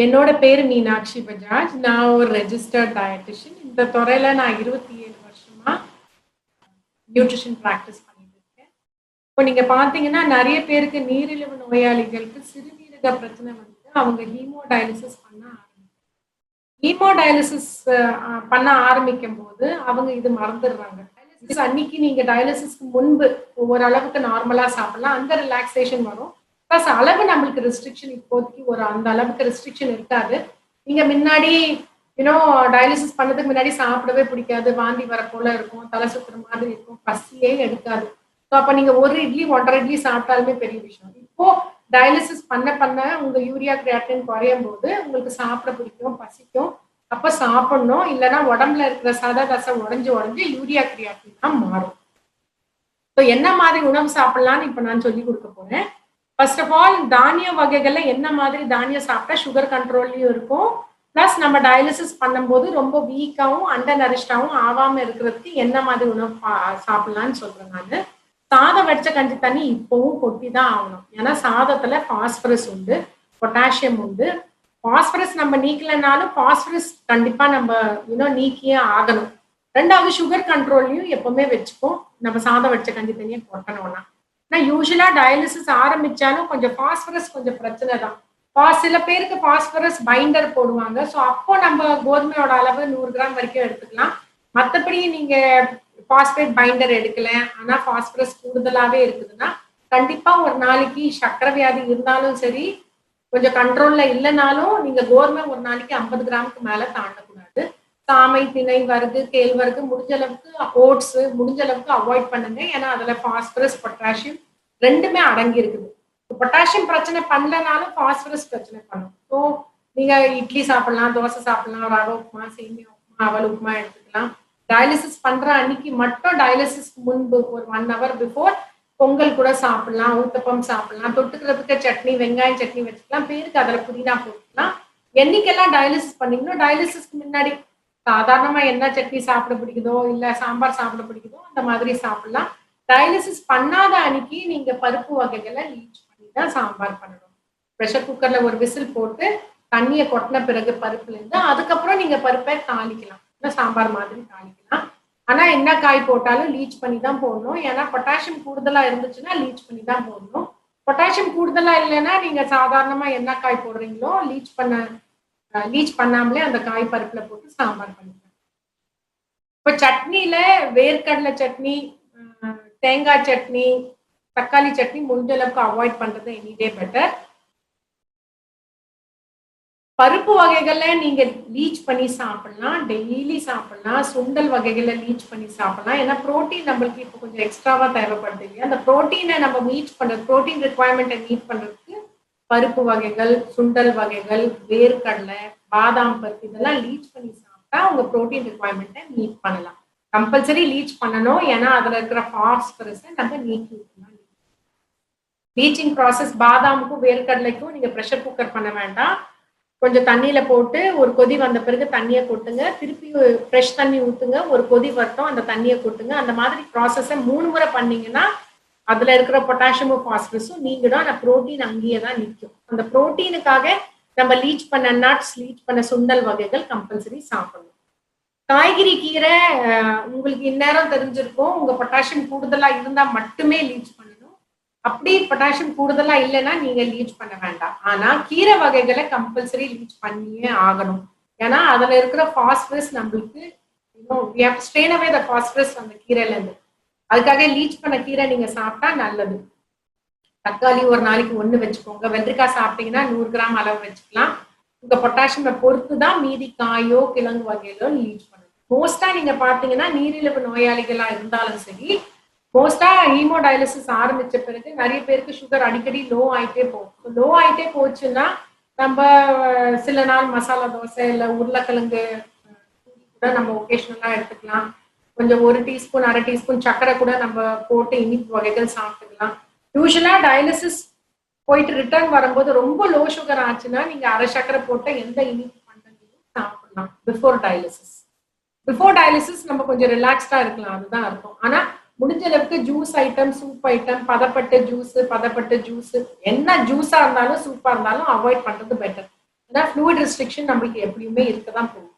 என்னோட பேர் மீனாட்சி பஜாஜ். நான் ஒரு ரெஜிஸ்டர்ட் டயட்டிஷியன் இந்த துறையில நான் இருபத்தி ஏழு வருஷமா நியூட்ரிஷன் ப்ராக்டிஸ் பண்ணிட்டு இருக்கேன். இப்போ நீங்க பாத்தீங்கன்னா நிறைய பேருக்கு நீரிழிவு நோயாளிகளுக்கு சிறுநீரக பிரச்சனை வந்து அவங்க ஹீமோடயாலிசிஸ் பண்ண ஆரம்பிக்கும் ஹீமோடயாலிசிஸ் பண்ண ஆரம்பிக்கும் போது அவங்க இது மறந்துடுறாங்க. அன்னைக்கு நீங்க டயாலிசிஸ்க்கு முன்பு ஓரளவுக்கு நார்மலா சாப்பிடலாம். அந்த ரிலாக்ஸேஷன் வரும். பிளஸ் அளவு நம்மளுக்கு ரெஸ்ட்ரிக்ஷன் இப்போதைக்கு ஒரு அந்த அளவுக்கு ரெஸ்ட்ரிக்ஷன் இருக்காது. நீங்க முன்னாடி யூனோ டயாலிசிஸ் பண்ணதுக்கு முன்னாடி சாப்பிடவே பிடிக்காது. வாந்தி வர போல இருக்கும். தலை சுத்துற மாதிரி இருக்கும். பசியே எடுக்காது. ஸோ அப்போ நீங்க ஒரு இட்லி ஒன்றரை இட்லி சாப்பிட்டாலுமே பெரிய விஷயம். இப்போ டயாலிசிஸ் பண்ண பண்ண உங்க யூரியா கிரியாட்டின் குறையும் போது உங்களுக்கு சாப்பிட பிடிக்கும் பசிக்கும். அப்ப சாப்பிடணும். இல்லைன்னா உடம்புல இருக்கிற சத தசை உடஞ்சு உடஞ்சு யூரியா கிரியாட்டின் தான் மாறும். ஸோ என்ன மாதிரி உணவு சாப்பிடலாம்னு இப்ப நான் சொல்லி கொடுக்க போறேன். ஃபர்ஸ்ட் ஆஃப் ஆல் தானிய வகைகள்ல என்ன மாதிரி தானியம் சாப்பிட்டா சுகர் கண்ட்ரோல்லையும் இருக்கும். ப்ளஸ் நம்ம டயாலிசிஸ் பண்ணும்போது ரொம்ப வீக்காகவும் அண்டர் நரிஷ்டாகவும் ஆகாம இருக்கிறதுக்கு என்ன மாதிரி உணவு பா- சாப்பிடலாம்னு சொல்றேன் நான். சாதம் வடிச்ச கஞ்சி தண்ணி இப்போவும் கொட்டி தான் ஆகணும். ஏன்னா சாதத்துல பாஸ்பரஸ் உண்டு பொட்டாசியம் உண்டு. பாஸ்பரஸ் நம்ம நீக்கலைனாலும் பாஸ்பரஸ் கண்டிப்பா நம்ம இன்னும் நீக்கியே ஆகணும். ரெண்டாவது சுகர் கண்ட்ரோல்லையும் எப்பவுமே வச்சுப்போம். நம்ம சாதம் வடிச்ச கஞ்சி தண்ணியை கொட்டணும்னா. ஆனால் யூஸ்வலா டயாலிசிஸ் ஆரம்பிச்சாலும் கொஞ்சம் பாஸ்பரஸ் கொஞ்சம் பிரச்சனை தான். பா- சில பேருக்கு பாஸ்பரஸ் பைண்டர் போடுவாங்க. ஸோ அப்போ நம்ம கோதுமையோட அளவு நூறு கிராம் வரைக்கும் எடுத்துக்கலாம். மற்றபடி நீங்க பாஸ்பேட் பைண்டர் எடுக்கல. ஆனா பாஸ்பரஸ் கூடுதலாவே இருக்குதுன்னா கண்டிப்பா ஒரு நாளைக்கு சக்கரை வியாதி இருந்தாலும் சரி கொஞ்சம் கண்ட்ரோல்ல இல்லைனாலும் நீங்க கோதுமை ஒரு நாளைக்கு ஐம்பது கிராமுக்கு மேல தாண்டக்கூடாது சாமை திணை வரகு கேழ்வரகு முடிஞ்ச அளவுக்கு ஓட்ஸ் முடிஞ்ச அளவுக்கு அவாய்ட் பண்ணுங்க. ஏன்னா அதுல பாஸ்பரஸ் பொட்டாசியம் ரெண்டுமே அடங்கி இருக்குது. பொட்டாசியம் பிரச்சனை பண்ணலனாலும் பாஸ்பரஸ் பிரச்சனை பண்ணும். ஸோ நீங்க இட்லி சாப்பிடலாம் தோசை சாப்பிடலாம் ரவை உப்புமா சேமியா உப்புமா அவல் உப்புமா எடுத்துக்கலாம். டயாலிசிஸ் பண்ற அன்னைக்கு மட்டும் டயாலிசிஸ்க்கு முன்பு ஒரு ஒன் ஹவர் பிஃபோர் பொங்கல் கூட சாப்பிடலாம் ஊத்தப்பம் சாப்பிடலாம் தொட்டுக்கிறதுக்கு சட்னி வெங்காயம் சட்னி வச்சுக்கலாம் பேருக்கு அதில் புதினா போட்டுக்கலாம். என்னைக்கெல்லாம் டயாலிசிஸ் பண்ணீங்கன்னா டயாலிசிஸ்க்கு முன்னாடி சாதாரணமா என்ன சட்னி சாப்பிட பிடிக்குதோ இல்ல சாம்பார் சாப்பிட பிடிக்குதோ அந்த மாதிரி சாப்பிடலாம். டயாலிசிஸ் பண்ணாத அன்னைக்கு நீங்க பருப்பு வகைகளை லீச் பண்ணி தான் சாம்பார் பண்ணணும். ப்ரெஷர் குக்கர்ல ஒரு விசில் போட்டு தண்ணியை கொட்டின பிறகு பருப்புல இருந்து அதுக்கப்புறம் நீங்க பருப்பை தாளிக்கலாம். இல்லை சாம்பார் மாதிரி தாளிக்கலாம். ஆனா என்ன காய் போட்டாலும் லீச் பண்ணி தான் போடணும். ஏன்னா பொட்டாசியம் கூடுதலா இருந்துச்சுன்னா லீச் பண்ணி தான் போடணும். பொட்டாசியம் கூடுதலா இல்லைன்னா நீங்க சாதாரணமா என்ன காய் போடுறீங்களோ லீச் பண்ண லீச் பண்ணாமலே அந்த காய் பருப்புல போட்டு சாம்பார் பண்ணிக்கலாம் இப்போ சட்னியில வேர்க்கடலை சட்னி தேங்காய் சட்னி தக்காளி சட்னி முடிஞ்ச அளவுக்கு அவாய்ட் பண்றது எனிடே பெட்டர் பருப்பு வகைகள்ல நீங்க லீச் பண்ணி சாப்பிடலாம் டெய்லி சாப்பிடலாம் சுண்டல் வகைகளை லீச் பண்ணி சாப்பிடலாம். ஏன்னா புரோட்டீன் நம்மளுக்கு இப்போ கொஞ்சம் எக்ஸ்ட்ராவா தேவைப்படுது இல்லையா? அந்த புரோட்டீனை நம்ம மீட் பண்றது புரோட்டீன் ரெக்குவயர்மெண்ட்டை மீட் பண்றதுக்கு பருப்பு வகைகள் சுண்டல் வகைகள் வேர்க்கடலை பாதாம் பருப்பு இதெல்லாம் லீச் பண்ணி சாப்பிட்டா உங்க புரோட்டீன் ரிக்குவயர்மெண்ட்டை மீட் பண்ணலாம். கம்பல்சரி லீச் பண்ணணும். ஏன்னா அதுல இருக்கிற பாஸ்பரஸை நம்ம நீக்கி விட்டுலாம் லீச்சிங் ப்ராசஸ் பாதாமுக்கும் வேர்க்கடலைக்கும் நீங்க ப்ரெஷர் குக்கர் பண்ண வேண்டாம். கொஞ்சம் தண்ணியில போட்டு ஒரு கொதி வந்த பிறகு தண்ணியை கொட்டுங்க. திருப்பி ஃப்ரெஷ் தண்ணி ஊத்துங்க. ஒரு கொதி வரட்டும் அந்த தண்ணியை கொட்டுங்க. அந்த மாதிரி ப்ராசஸை மூணு முறை பண்ணீங்கன்னா அதுல இருக்கிற பொட்டாசியமும் பாஸ்பரஸும் நீங்கிடும் அந்த புரோட்டீன் அங்கேயே தான் நிற்கும். அந்த புரோட்டீனுக்காக நம்ம லீச் பண்ண நட்ஸ் லீச் பண்ண சுண்டல் வகைகள் கம்பல்சரி சாப்பிடணும். காய்கறி கீரை உங்களுக்கு இந்நேரம் தெரிஞ்சிருக்கும். உங்க பொட்டாசியம் கூடுதலா இருந்தா மட்டுமே லீச் பண்ணணும். அப்படி பொட்டாசியம் கூடுதலா இல்லைன்னா நீங்க லீச் பண்ண வேண்டாம். ஆனா கீரை வகைகளை கம்பல்சரி லீச் பண்ணியே ஆகணும். ஏன்னா அதுல இருக்கிற பாஸ்பரஸ் நம்மளுக்கு ஸ்ட்ரெயின் அவே த பாஸ்பரஸ் அந்த கீரையில இருந்து. அதுக்காக லீச் பண்ண கீரை நீங்க சாப்பிட்டா நல்லது. தக்காளி ஒரு நாளைக்கு ஒண்ணு வச்சுக்கோங்க. வெள்ளரிக்காய் சாப்பிட்டீங்கன்னா நூறு கிராம் அளவு வச்சுக்கலாம். உங்க பொட்டாசியமை பொறுத்து தான் மீதி காயோ கிழங்கு வகையிலோ லீச் பண்ணுங்க மோஸ்டா நீங்க பாத்தீங்கன்னா நீரிழிவு நோயாளிகளா இருந்தாலும் சரி மோஸ்டா ஹீமோடயாலிசிஸ் ஆரம்பிச்ச பிறகு நிறைய பேருக்கு சுகர் அடிக்கடி லோ ஆயிட்டே போகும். லோ ஆயிட்டே போச்சுன்னா நம்ம சில நாள் மசாலா தோசை இல்ல உருளைக்கிழங்கு கூட நம்ம ஒகேஷனலா எடுத்துக்கலாம். கொஞ்சம் ஒரு டீஸ்பூன் அரை டீஸ்பூன் சர்க்கரை கூட நம்ம போட்டு இனிப்பு வகைகள் சாப்பிட்டுக்கலாம். யூஸ்வலா டயாலிசிஸ் போயிட்டு ரிட்டர்ன் வரும்போது ரொம்ப லோ சுகர் ஆச்சுன்னா நீங்க அரை சர்க்கரை போட்ட எந்த இனிப்பு பண்ணதையும் சாப்பிடலாம். பிஃபோர் டயாலிசிஸ் பிஃபோர் டயாலிசிஸ் நம்ம கொஞ்சம் ரிலாக்ஸ்டா இருக்கலாம். அதுதான் இருக்கும் ஆனா முடிஞ்ச அளவுக்கு ஜூஸ் ஐட்டம் சூப் ஐட்டம் பதப்பட்ட ஜூஸ் பதப்பட்ட ஜூஸ் என்ன ஜூஸா இருந்தாலும் சூப்பா இருந்தாலும் அவாய்ட் பண்றது பெட்டர் ஏன்னா ஃப்ளூயிட் ரெஸ்ட்ரிக்ஷன் நம்மளுக்கு எப்படியுமே இருக்கதான் போகும்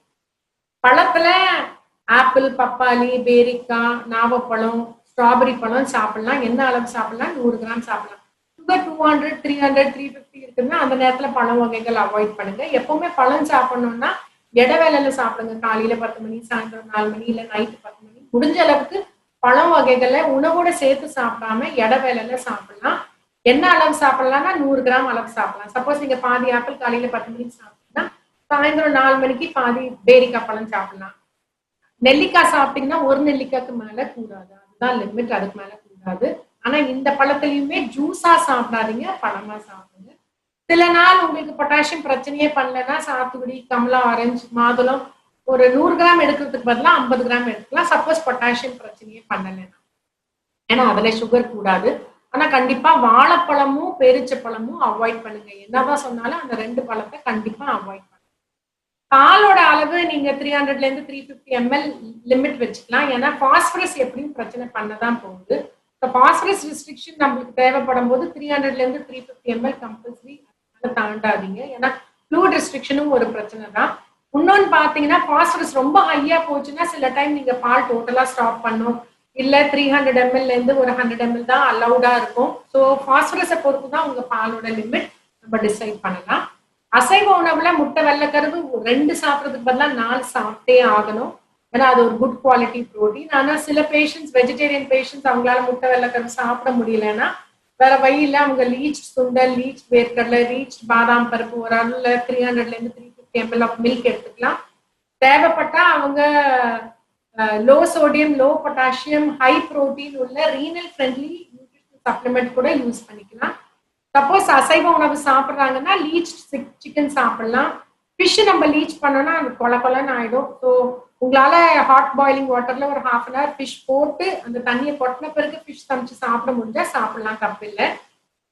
பழத்துல ஆப்பிள் பப்பாளி பேரிக்காய் நாவப்பழம் ஸ்ட்ராபெரி பழம் சாப்பிடலாம். என்ன அளவு சாப்பிடலாம்? நூறு கிராம் சாப்பிடலாம். Sugar two hundred three hundred three fifty இருக்குன்னா அந்த நேரத்துல பழம் வகைகள் அவாய்ட் பண்ணுங்க. எப்பவுமே பழம் சாப்பிடணும்னா இடவேளையில சாப்பிடுங்க. காலையில பத்து மணி சாயந்தரம் நாலு மணி இல்ல நைட்டு பத்து மணி. முடிஞ்ச அளவுக்கு பழம் வகைகளை உணவோட சேர்த்து சாப்பிடாம இடவேளையில சாப்பிடலாம். என்ன அளவு சாப்பிடலாம்னா நூறு கிராம் அளவு சாப்பிடலாம். சப்போஸ் நீங்க பாதி ஆப்பிள் காலையில பத்து மணிக்கு சாப்பிட்டீங்கன்னா சாயந்தரம் நாலு மணிக்கு பாதி பேரிக்காய் பழம் சாப்பிடலாம். நெல்லிக்காய் சாப்பிட்டீங்கன்னா ஒரு நெல்லிக்காய்க்கு மேல கூடாது அதுதான் லிமிட் அதுக்கு மேல கூடாது ஆனா இந்த பழத்துலயுமே ஜூஸா சாப்பிடாதீங்க பழமா சாப்பிடுங்க. சில நாள் உங்களுக்கு பொட்டாசியம் பிரச்சனையே பண்ணலன்னா சாத்துக்குடி கமலா ஆரஞ்சு மாதுளம் ஒரு நூறு கிராம் எடுக்கிறதுக்கு பதிலாக ஐம்பது கிராம் எடுத்துக்கலாம். சப்போஸ் பொட்டாசியம் பிரச்சனையே பண்ணலைன்னா. ஏன்னா அதுல சுகர் கூடாது. ஆனா கண்டிப்பா வாழைப்பழமும் பேரிச்சப்பழமும் அவாய்ட் பண்ணுங்க. என்னதான் சொன்னாலும் அந்த ரெண்டு பழத்தை கண்டிப்பா அவாய்ட் பண்ணுங்க. பாலோட அளவு நீங்க த்ரீ ஹண்ட்ரட்ல இருந்து த்ரீ ஃபிஃப்டி எம்எல் லிமிட் வச்சுக்கலாம். ஏன்னா பாஸ்பரஸ் எப்படியும் பிரச்சனை பண்ணதான் போகுது. இப்போ பாஸ்பரஸ் ரெஸ்ட்ரிக்ஷன் நம்மளுக்கு தேவைப்படும் போது த்ரீ ஹண்ட்ரட்ல இருந்து த்ரீ ஃபிஃப்டி எம்எல் கம்பல்சரி தாண்டாதீங்க. ஏன்னா ஃப்ளூட் ரெஸ்ட்ரிக்ஷனும் ஒரு பிரச்சனை தான். இன்னொன்னு பாத்தீங்கன்னா பாஸ்பரஸ் ரொம்ப ஹையா போச்சுன்னா சில டைம் நீங்க பால் டோட்டலா ஸ்டாப் பண்ணும் இல்ல த்ரீ ஹண்ட்ரட் எம்எல்ல இருந்து ஒரு ஹண்ட்ரட் எம்எல் தான் அலௌடா இருக்கும். ஸோ பாஸ்பரஸை பொறுத்து தான் உங்க பாலோட லிமிட் நம்ம டிசைட் பண்ணலாம். அசைவ உணவுல முட்டை வெள்ளைக்கருவு ரெண்டு சாப்பிட்றதுக்கு பதிலாக நாலு சாப்பிட்டே ஆகணும். ஏன்னா அது ஒரு குட் குவாலிட்டி ப்ரோட்டீன் ஆனால் சில பேஷண்ட்ஸ் வெஜிடேரியன் பேஷண்ட்ஸ் அவங்களால முட்டை வெள்ளைக்கருவு சாப்பிட முடியலன்னா வேற வழியில் அவங்க லீச் சுண்டல் லீச் வேர்க்கடலை லீச் பாதாம் பருப்பு ஒரு அளவுல த்ரீ ஹண்ட்ரட்ல இருந்து three fifty ml of milk எடுத்துக்கலாம். தேவைப்பட்டா அவங்க low sodium low potassium high protein உள்ள ரீனல் ஃப்ரெண்ட்லி நியூட்ரிஷன் சப்ளிமெண்ட் கூட யூஸ் பண்ணிக்கலாம். சப்போஸ் அசைவ உணவு சாப்பிட்றாங்கன்னா லீச் சிக்கன் சாப்பிடலாம். ஃபிஷ் நம்ம லீச் பண்ணோம்னா அது கொல கொலன்னு ஆயிடும். ஸோ உங்களால ஹாட் பாயிலிங் வாட்டர்ல ஒரு ஹாஃப் அன் ஹவர் ஃபிஷ் போட்டு அந்த தண்ணியை கொட்டின பிறகு ஃபிஷ் சமைச்சு சாப்பிட முடிஞ்சா சாப்பிடலாம் தப்பு இல்லை.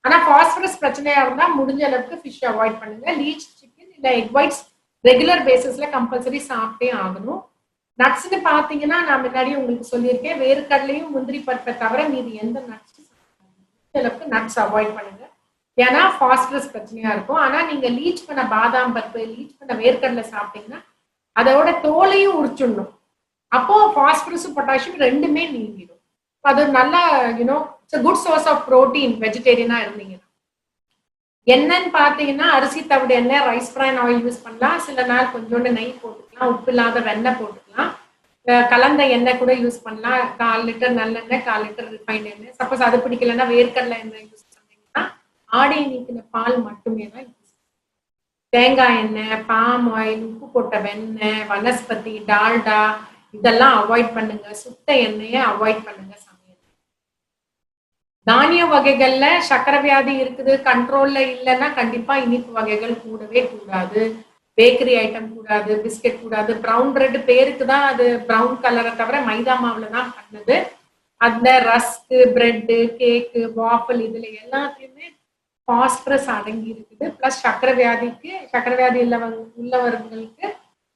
ஆனா ஃபாஸ்பரஸ் பிரச்சனையா இருந்தா முடிஞ்ச அளவுக்கு ஃபிஷ் அவாய்ட் பண்ணுங்க. லீச் சிக்கன் இல்ல எக் ஒயிட்ஸ் ரெகுலர் பேசிஸ்ல கம்பல்சரி சாப்பிட்டே ஆகணும். நட்ஸ்னு பாத்தீங்கன்னா நான் முன்னாடி உங்களுக்கு சொல்லியிருக்கேன். வேர்க்கடலையும் முந்திரி பருப்பை தவிர மீதி எந்த நட்ஸ் அளவுக்கு நட்ஸ் அவாய்ட் பண்ணுங்க. ஏன்னா பாஸ்பரஸ் பிரச்சனையா இருக்கும். ஆனா நீங்க லீச் பண்ண பாதாம் பருப்பு லீச் பண்ண வேர்க்கடலை சாப்பிட்டீங்கன்னா அதோட தோலையும் உரிச்சிடணும். அப்போ ஃபாஸ்பரஸும் பொட்டாசியம் ரெண்டுமே நீங்கிடும். அது நல்ல you know it's good source of protein வெஜிடேரியனா இருந்தீங்கன்னா. என்னன்னு பாத்தீங்கன்னா அரிசி தவிடு எண்ணெய் ரைஸ் பிரான் ஆயில் யூஸ் பண்ணலாம். சில நாள் கொஞ்சோண்டு நெய் போட்டுக்கலாம். உப்பு இல்லாத வெண்ணெய் போட்டுக்கலாம். கலந்த எண்ணெய் கூட யூஸ் பண்ணலாம். கால் லிட்டர் நல்லெண்ணெய் கால் லிட்டர் ரிஃபைன் எண்ணெய். சப்போஸ் அது பிடிக்கலன்னா வேர்க்கடலை எண்ணெய் யூஸ் ஆடை நீக்கின பால் மட்டுமே தான் தேங்காய் எண்ணெய் பாம் ஆயில் உப்பு போட்ட வெண்ணெய் வனஸ்பதி டால்டா இதெல்லாம் அவாய்ட் பண்ணுங்க. சுத்த எண்ணெயை அவாய்ட் பண்ணுங்க சமையல். தானிய வகைகள்ல சக்கரை வியாதி இருக்குது கண்ட்ரோல்ல இல்லைன்னா கண்டிப்பா இனிப்பு வகைகள் கூடவே கூடாது. பேக்கரி ஐட்டம் கூடாது பிஸ்கெட் கூடாது. ப்ரௌன் ரெட் பேருக்கு தான் அது ப்ரௌன் கலரை தவிர மைதா மாவுல தான் பண்ணுது. அந்த ரஸ்க்கு பிரெட்டு கேக்கு வாஃபல் இதுல எல்லாத்தையுமே பாஸ்பரஸ் அடங்கி இருக்குது பிளஸ் சக்கரை வியாதிக்கு சக்கரை வியாதி உள்ளவர்களுக்கு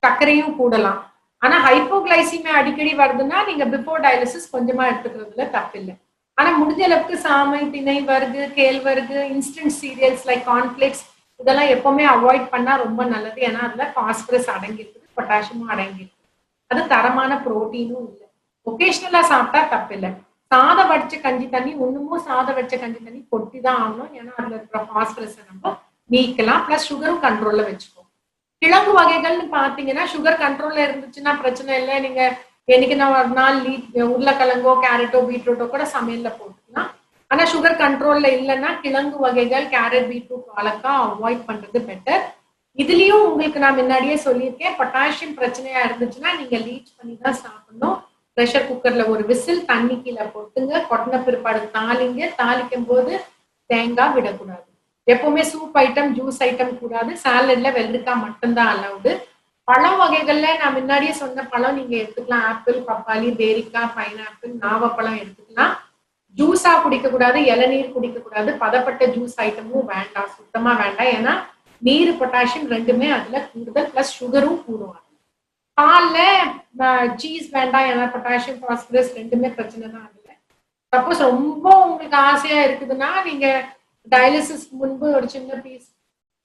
சர்க்கரையும் கூடலாம். ஆனா ஹைப்போகிளைசிமியா அடிக்கடி வருதுன்னா நீங்க பிஃபோர் டயாலிசிஸ் கொஞ்சமா எடுத்துக்கிறதுல தப்பில்லை. ஆனா முடிஞ்ச அளவுக்கு சாமை திணை வருகு கேழ்வரகு இன்ஸ்டன்ட் சீரியல்ஸ் லைக் கான்ஃபிளிக்ஸ் இதெல்லாம் எப்பவுமே அவாய்ட் பண்ணா ரொம்ப நல்லது. ஏன்னா அதுல பாஸ்பரஸ் அடங்கியிருக்குது பொட்டாசியமும் அடங்கியிருக்கு அது தரமான புரோட்டீனும் இல்லை. ஒகேஷ்னலா சாப்பிட்டா தப்பில்லை. சாத வடிச்ச கஞ்சி தண்ணி இன்னமும் சாத வடிச்ச கஞ்சி தண்ணி கொட்டி தான் ஆகணும். ஏன்னா அதுல இருக்கிற பாஸ்பரஸை நம்ம நீக்கலாம் பிளஸ் சுகரும் கண்ட்ரோல்ல வச்சுக்கோம் கிழங்கு வகைகள்னு பாத்தீங்கன்னா சுகர் கண்ட்ரோல்ல இருந்துச்சுன்னா பிரச்சனை இல்லை. நீங்க என்னைக்கு நான் ஒரு நாள் லீ உருளைக்கிழங்கோ கேரட்டோ பீட்ரூட்டோ கூட சமையல்ல போட்டுக்கலாம். ஆனா சுகர் கண்ட்ரோல்ல இல்லைன்னா கிழங்கு வகைகள் கேரட் பீட்ரூட் வாழைக்காய் அவாய்ட் பண்றது பெட்டர் இதுலயும் உங்களுக்கு நான் முன்னாடியே சொல்லியிருக்கேன் பொட்டாசியம் பிரச்சனையா இருந்துச்சுன்னா நீங்க லீச் பண்ணி தான் சாப்பிடணும். ப்ரெஷர் குக்கர்ல ஒரு விசில் தண்ணி கீழே போட்டுங்க. கொட்டின பிற்பாடு தாளிங்க. தாளிக்கும் போது தேங்காய் விடக்கூடாது. எப்பவுமே சூப் ஐட்டம் ஜூஸ் ஐட்டம் கூடாது. சாலட்ல வெள்ளரிக்காய் மட்டும்தான் அலவுடு பழம் வகைகள்ல நான் முன்னாடியே சொன்ன பழம் நீங்க எடுத்துக்கலாம். ஆப்பிள் பப்பாளி பேரிக்காய் பைனாப்பிள் நாவப்பழம் எடுத்துக்கலாம். ஜூஸா குடிக்க கூடாது இளநீர் குடிக்க கூடாது பதப்பட்ட ஜூஸ் ஐட்டமும் வேண்டாம். சுத்தமா வேண்டாம். ஏன்னா நீர் பொட்டாசியம் ரெண்டுமே அதுல கூடுதல். பிளஸ் சுகரும் கூடுவாங்க பால்ல சீஸ் வேண்டாம் ஏன்னா பொட்டாசியம் பாஸ்பரஸ் ரெண்டுமே பிரச்சனை தான் அதுல. சப்போஸ் ரொம்ப உங்களுக்கு ஆசையா இருக்குதுன்னா நீங்க டயாலிசிஸ் முன்பு ஒரு சின்ன பீஸ்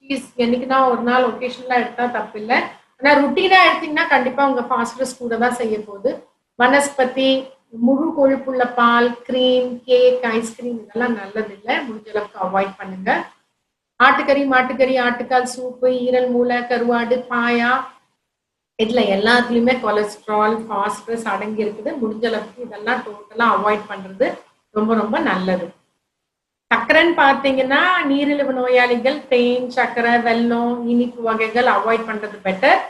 பீஸ் என்னைக்குன்னா ஒரு நாள் ஒகேஷனலா எடுத்தா தப்பு இல்லை ஆனா ருட்டீனா எடுத்தீங்கன்னா கண்டிப்பா உங்க பாஸ்பரஸ் கூட தான் செய்ய போகுது. வனஸ்பதி முழு கொழுப்புள்ள பால் கிரீம் கேக் ஐஸ்கிரீம் இதெல்லாம் நல்லது இல்லை முடிஞ்ச அளவுக்கு அவாய்ட் பண்ணுங்க. ஆட்டுக்கறி மாட்டுக்கறி ஆட்டுக்கால் சூப்பு ஈரல் மூளை கருவாடு பாயா இதுல எல்லாத்துலயுமே கொலஸ்ட்ரால் பாஸ்பரஸ் அடங்கி இருக்குது. முடிஞ்ச அளவுக்கு இதெல்லாம் டோட்டலா அவாய்ட் பண்றது ரொம்ப ரொம்ப நல்லது. சக்கரைன்னு பார்த்தீங்கன்னா நீரிழிவு நோயாளிகள் தேன் சக்கரை வெல்லம் இனிப்பு வகைகள் அவாய்ட் பண்றது பெட்டர்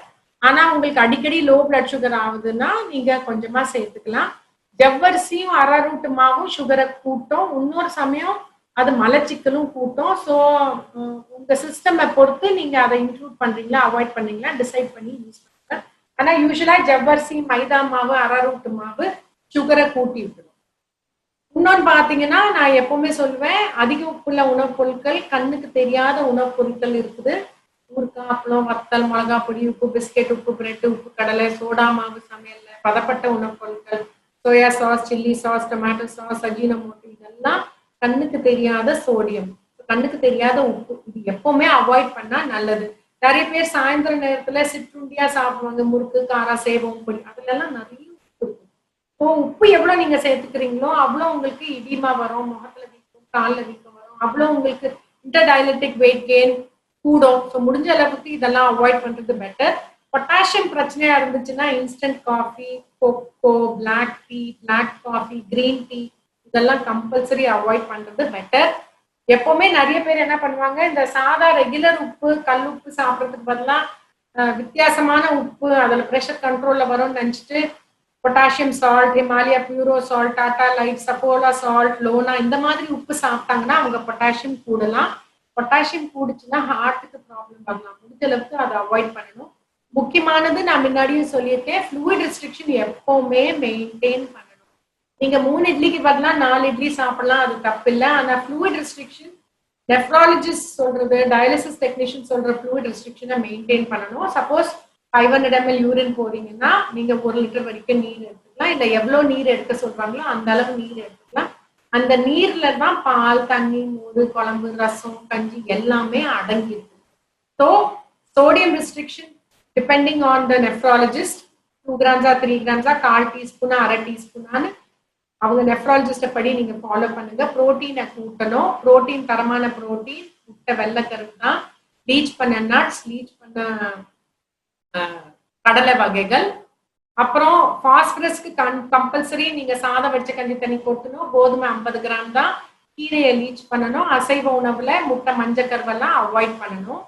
ஆனா உங்களுக்கு அடிக்கடி லோ பிளட் சுகர் ஆகுதுன்னா நீங்க கொஞ்சமா சேர்த்துக்கலாம். ஜவ்வரிசியும் அரரூட்டு மாவும் சுகரை கூட்டும். இன்னொரு சமயம் அது மலச்சிக்கலும் கூட்டும். ஸோ உங்க சிஸ்டமை பொறுத்து நீங்க அதை இன்க்ளூட் பண்றீங்களா அவாய்ட் பண்றீங்களா டிசைட் பண்ணி யூஸ் பண்ணுங்க ஆனா யூஸ்வலா ஜவ்வரிசி மைதா மாவு அரரூட்டு மாவு சுகரை கூட்டி விட்டுரும். இன்னொன்று பார்த்தீங்கன்னா நான் எப்பவுமே சொல்லுவேன் அதிக உப்புள்ள உணவுப் பொருட்கள் கண்ணுக்கு தெரியாத உணவுப் பொருட்கள் இருக்குது. ஊறுக்காய் அப்பளம் வத்தல் மிளகா பொடி உப்பு பிஸ்கெட் உப்பு பிரெட் உப்பு கடலை சோடா மாவு சமையல்ல பதப்பட்ட உணவுப் பொருட்கள் soya sauce chilli sauce tomato sauce Ajinomoto இதெல்லாம் கண்ணுக்கு தெரியாத சோடியம் கண்ணுக்கு தெரியாத உப்பு. இது எப்பவுமே அவாய்ட் பண்ணா நல்லது. நிறைய பேர் சாயந்தர நேரத்துல சிற்றுண்டியா சாப்பிடுவாங்க முறுக்கு காரா சேவம் பொடி. அதுல எல்லாம் நிறைய உப்பு இருக்கும். இப்போ உப்பு எவ்வளவு நீங்க சேர்த்துக்கிறீங்களோ அவ்வளோ உங்களுக்கு இடிமா வரும் முகத்துல வீக்கம் காலில் வீக்கம் வரும். அவ்வளோ உங்களுக்கு இன்டர்டைலட்டிக் வெயிட் கெயின் கூடும். ஸோ முடிஞ்ச அளவுக்கு இதெல்லாம் அவாய்ட் பண்றது பெட்டர் பொட்டாசியம் பிரச்சனையா இருந்துச்சுன்னா instant coffee cocoa black tea black coffee green tea இதெல்லாம் கம்பல்சரி அவாய்ட் பண்றது பெட்டர் எப்பவுமே நிறைய பேர் என்ன பண்ணுவாங்க இந்த சாதா ரெகுலர் உப்பு கல் உப்பு சாப்பிட்றதுக்கு பதிலாக வித்தியாசமான உப்பு அதில் ப்ரெஷர் கண்ட்ரோலில் வரும்னு நினச்சிட்டு potassium salt Himalaya Puro salt Tata lite Saffola salt LoNa இந்த மாதிரி உப்பு சாப்பிட்டாங்கன்னா அவங்க பொட்டாசியம் கூடலாம். பொட்டாசியம் கூடுச்சுன்னா ஹார்ட்டுக்கு ப்ராப்ளம் வரலாம் முடிஞ்ச அளவுக்கு அதை அவாய்ட் பண்ணணும். முக்கியமானது நான் முன்னாடியும் சொல்லியிருக்கேன் ஃப்ளூயிட் ரெஸ்ட்ரிக்ஷன் எப்பவுமே மெயின்டைன் பண்ணணும். நீங்க மூணு இட்லிக்கு பதிலாக நாலு இட்லி சாப்பிடலாம் அது தப்பு இல்லை. ஆனா ஃப்ளூயிட் ரெஸ்ட்ரிக்ஷன் நெஃப்ராலஜிஸ்ட் சொல்றது டயாலிசிஸ் டெக்னீஷியன் சொல்ற ஃப்ளூயிட் ரெஸ்ட்ரிக்ஷனை மெயின்டைன் பண்ணணும். Suppose five hundred ml urine போறீங்கன்னா நீங்க ஒரு லிட்டர் வரைக்கும் நீர் எடுத்துக்கலாம். இல்லை எவ்வளோ நீர் எடுக்க சொல்றாங்களோ அந்த அளவு நீர் எடுத்துக்கலாம். அந்த நீர்ல தான் பால் தண்ணி மோர் குழம்பு ரசம் கஞ்சி எல்லாமே அடங்கி இருக்கு so sodium restriction depending on the nephrologist two கிராம்ஸா three கிராம்ஸா கால் டீஸ்பூனா அரை டீஸ்பூனான்னு அவங்க நெஃப்ராலஜிஸ்ட படி நீங்க ஃபாலோ பண்ணுங்க. ப்ரோட்டீனை கூட்டணும். ப்ரோட்டீன் தரமான ப்ரோட்டீன் முட்டை வெள்ளைக்கருவு தான் லீச் பண்ண நட்ஸ் லீச் பண்ண கடலை வகைகள். அப்புறம் பாஸ்பரஸ்க்கு கண் கம்பல்சரி நீங்க சாதம் வச்ச கஞ்சி தண்ணி கொட்டணும். கோதுமை ஐம்பது கிராம் தான். கீரையை லீச் பண்ணணும். அசைவ உணவுல முட்டை மஞ்சக்கருவெல்லாம் அவாய்ட் பண்ணணும்.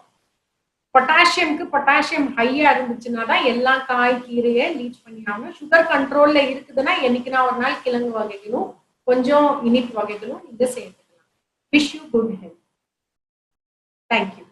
பொட்டாசியம்க்கு பொட்டாசியம் ஹையா இருந்துச்சுன்னா தான் எல்லா காய் கீரையை லீச் பண்ணி சுகர் கண்ட்ரோல்ல இருக்குதுன்னா என்னைக்குனா ஒரு நாள் கிழங்கு வகைகளும் கொஞ்சம் இனிப்பு வகைகளும் இதை சேர்த்துக்கலாம். Wish you good health thank you